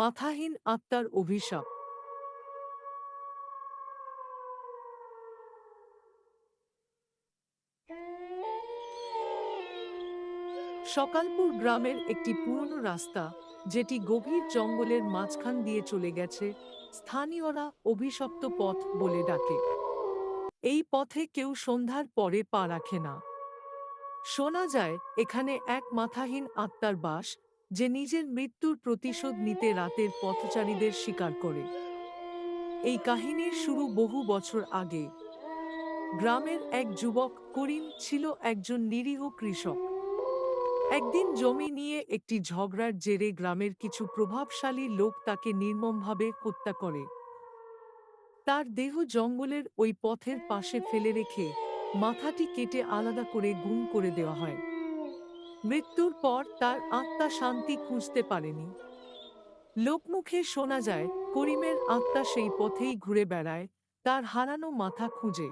মাথাহীন আত্মার অভিশাপ। সকালপুর গ্রামের একটি পুরনো রাস্তা, যেটি গভীর জঙ্গলের মাঝখান দিয়ে চলে গেছে, স্থানীয়রা অভিশপ্ত পথ বলে ডাকে। এই পথে কেউ সন্ধ্যার পরে পা রাখে না। শোনা যায়, এখানে এক মাথাহীন আত্মার বাস যে নিজের মৃত্যুর প্রতিশোধ নিতে রাতের পথচারীদের শিকার করে। এই কাহিনীর শুরু বহু বছর আগে। গ্রামের এক যুবক করিম ছিল একজন নিরীহ কৃষক। একদিন জমি নিয়ে একটি ঝগড়ার জেরে গ্রামের কিছু প্রভাবশালী লোক তাকে নির্মমভাবে হত্যা করে। তার দেহ জঙ্গলের ওই পথের পাশে ফেলে রেখে মাথাটি কেটে আলাদা করে গুম করে দেওয়া হয়। মৃত্যুর পর তার আত্মা শান্তি খুঁজতে পারেনি। লোকমুখে শোনা যায়, করিমের আত্মা সেই পথেই ঘুরে বেড়ায়, তার হারানো মাথা খুঁজে।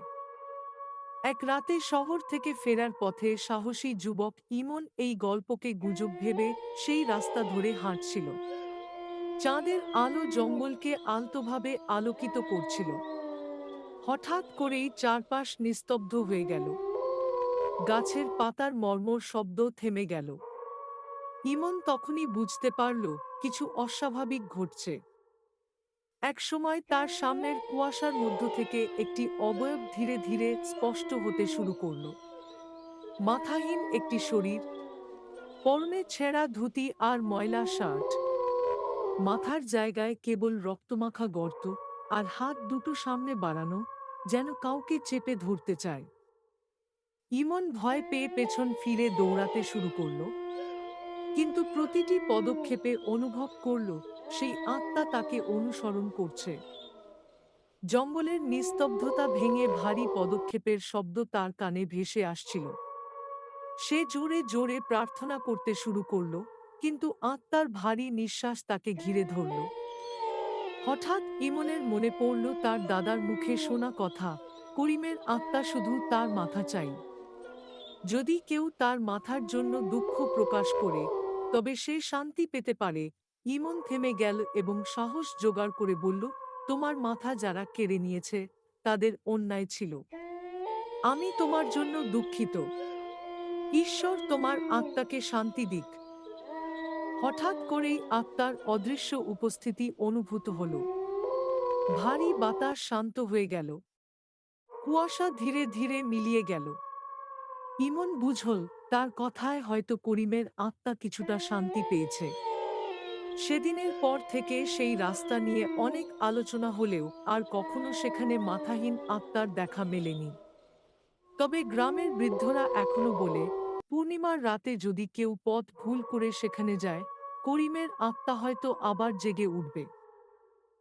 এক রাতে শহর থেকে ফেরার পথে সাহসী যুবক ইমন এই গল্পকে গুজব ভেবে সেই রাস্তা ধরে হাঁটছিল। চাঁদের আলো জঙ্গলকে আলতোভাবে আলোকিত করছিল। হঠাৎ করেই চারপাশ নিস্তব্ধ হয়ে গেল। গাছের পাতার মর্মর শব্দ থেমে গেল। ইমন তখনই বুঝতে পারল, কিছু অস্বাভাবিক ঘটছে। একসময় তার সামনের কুয়াশার মধ্য থেকে একটি অবয়ব ধীরে ধীরে স্পষ্ট হতে শুরু করল। মাথাহীন একটি শরীর, পরনে ছেঁড়া ধুতি আর ময়লা শার্ট। মাথার জায়গায় কেবল রক্তমাখা গর্ত আর হাত দুটো সামনে বাড়ানো যেন কাউকে চেপে ধরতে চায়। ইমন ভয় পেয়ে পেছন ফিরে দৌড়াতে শুরু করল। কিন্তু প্রতিটি পদক্ষেপে অনুভব করল, সেই আত্মা তাকে অনুসরণ করছে। জঙ্গলের নিস্তব্ধতা ভেঙে ভারী পদক্ষেপের শব্দ তার কানে ভেসে আসছিল। সে জোরে জোরে প্রার্থনা করতে শুরু করল, কিন্তু আত্মার ভারী নিঃশ্বাস তাকে ঘিরে ধরল। হঠাৎ ইমনের মনে পড়ল তার দাদার মুখে শোনা কথা, করিমের আত্মা শুধু তার মাথা চাই। যদি কেউ তার মাথার জন্য দুঃখ প্রকাশ করে, তবে সে শান্তি পেতে পারে। ইমন থেমে গেল এবং সাহস জোগাড় করে বলল, তোমার মাথা যারা কেড়ে নিয়েছে, তাদের অন্যায় ছিল। আমি তোমার জন্য দুঃখিত। ঈশ্বর তোমার আত্মাকে শান্তি দিক হঠাৎ করেই আত্মার অদৃশ্য উপস্থিতি অনুভূত হল। ভারী বাতাস শান্ত হয়ে গেল। কুয়াশা ধীরে ধীরে মিলিয়ে গেল। ইমন বুঝল তার কথায় হয়তো করিমের আত্মা কিছুটা শান্তি পেয়েছে। সেদিনের পর থেকে সেই রাস্তা নিয়ে অনেক আলোচনা হলেও আর কখনো সেখানে মাথাহীন আত্মার দেখা মেলেনি। তবে গ্রামের বৃদ্ধরা এখনও বলে, পূর্ণিমার রাতে যদি কেউ পথ ভুল করে সেখানে যায়, করিমের আত্মা হয়তো আবার জেগে উঠবে।